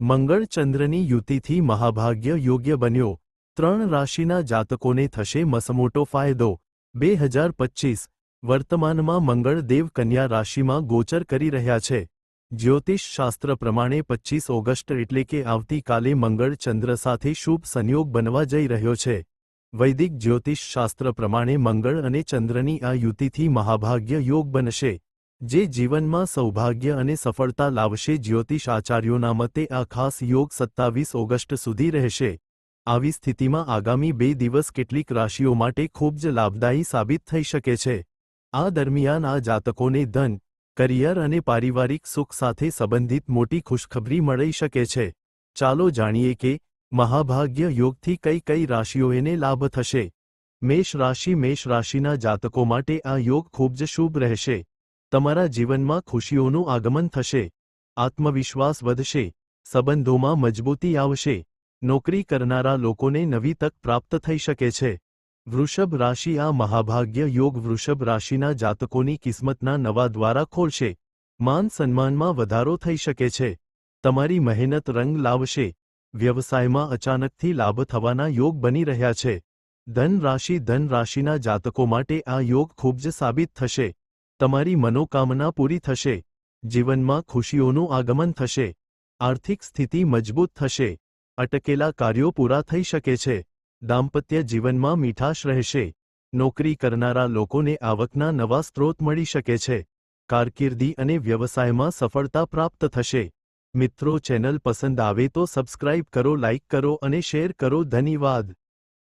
મંગળ ચંદ્રની યુતિથી મહાભાગ્ય યોગ્ય બન્યો. ત્રણ રાશિના જાતકોને થશે મસમોટો ફાયદો. બે હજાર પચ્ચીસ વર્તમાનમાં મંગળ દેવ કન્યા રાશિમાં ગોચર કરી રહ્યા છે. જ્યોતિષ શાસ્ત્ર પ્રમાણે પચ્ચીસ ઓગસ્ટ એટલે કે આવતીકાલે મંગળ ચંદ્ર સાથે શુભ સંયોગ બનવા જઈ રહ્યો છે. વૈદિક જ્યોતિષ શાસ્ત્ર પ્રમાણે મંગળ અને ચંદ્રની આ યુતિથી મહાભાગ્ય યોગ બનશે. જે જીવનમાં સૌભાગ્ય અને સફળતા લાવશે જ્યોતિષ આચાર્યોના મતે આ ખાસ યોગ સત્તાવીસ ઓગસ્ટ સુધી રહેશે. આવી સ્થિતિમાં આગામી બે દિવસ કેટલીક રાશિઓ માટે ખૂબ જ લાભદાયી સાબિત થઈ શકે છે. આ દરમિયાન આ જાતકોને ધન, કરિયર અને પારિવારિક સુખ સાથે સંબંધિત મોટી ખુશખબરી મળી શકે છે. ચાલો જાણીએ કે મહાભાગ્ય યોગથી કઈ કઈ રાશિઓને લાભ થશે. મેષ રાશિ, મેષ રાશિના જાતકો માટે આ યોગ ખૂબ જ શુભ રહેશે. તમારા જીવનમાં ખુશીઓનું આગમન થશે, આત્મવિશ્વાસ વધશે, સંબંધોમાં મજબૂતી આવશે, નોકરી કરનારા લોકોને નવી તક પ્રાપ્ત થઈ શકે છે. વૃષભ રાશિ આ મહાભાગ્ય યોગ વૃષભ રાશિના જાતકોની કિસ્મતના નવા દ્વારા ખોલશે. માન સન્માનમાં વધારો થઈ શકે છે. તમારી મહેનત રંગ લાવશે. વ્યવસાયમાં અચાનકથી લાભ થવાના યોગ બની રહ્યા છે. ધન રાશિ ધન રાશિના જાતકો માટે આ યોગ ખૂબ જ સાબિત થશે. તમારી મનોકામના પૂરી થશે, જીવનમાં ખુશીઓનું આગમન થશે, આર્થિક સ્થિતિ મજબૂત થશે, અટકેલા કાર્યો પૂરા થઈ શકે છે, દાંપત્ય જીવનમાં મીઠાશ રહેશે, નોકરી કરનારા લોકોને આવકના નવા સ્ત્રોત મળી શકે છે, કારકિર્દી અને વ્યવસાયમાં સફળતા પ્રાપ્ત થશે. મિત્રો, ચેનલ પસંદ આવે તો સબસ્ક્રાઇબ કરો, લાઇક કરો અને શેર કરો. ધન્યવાદ.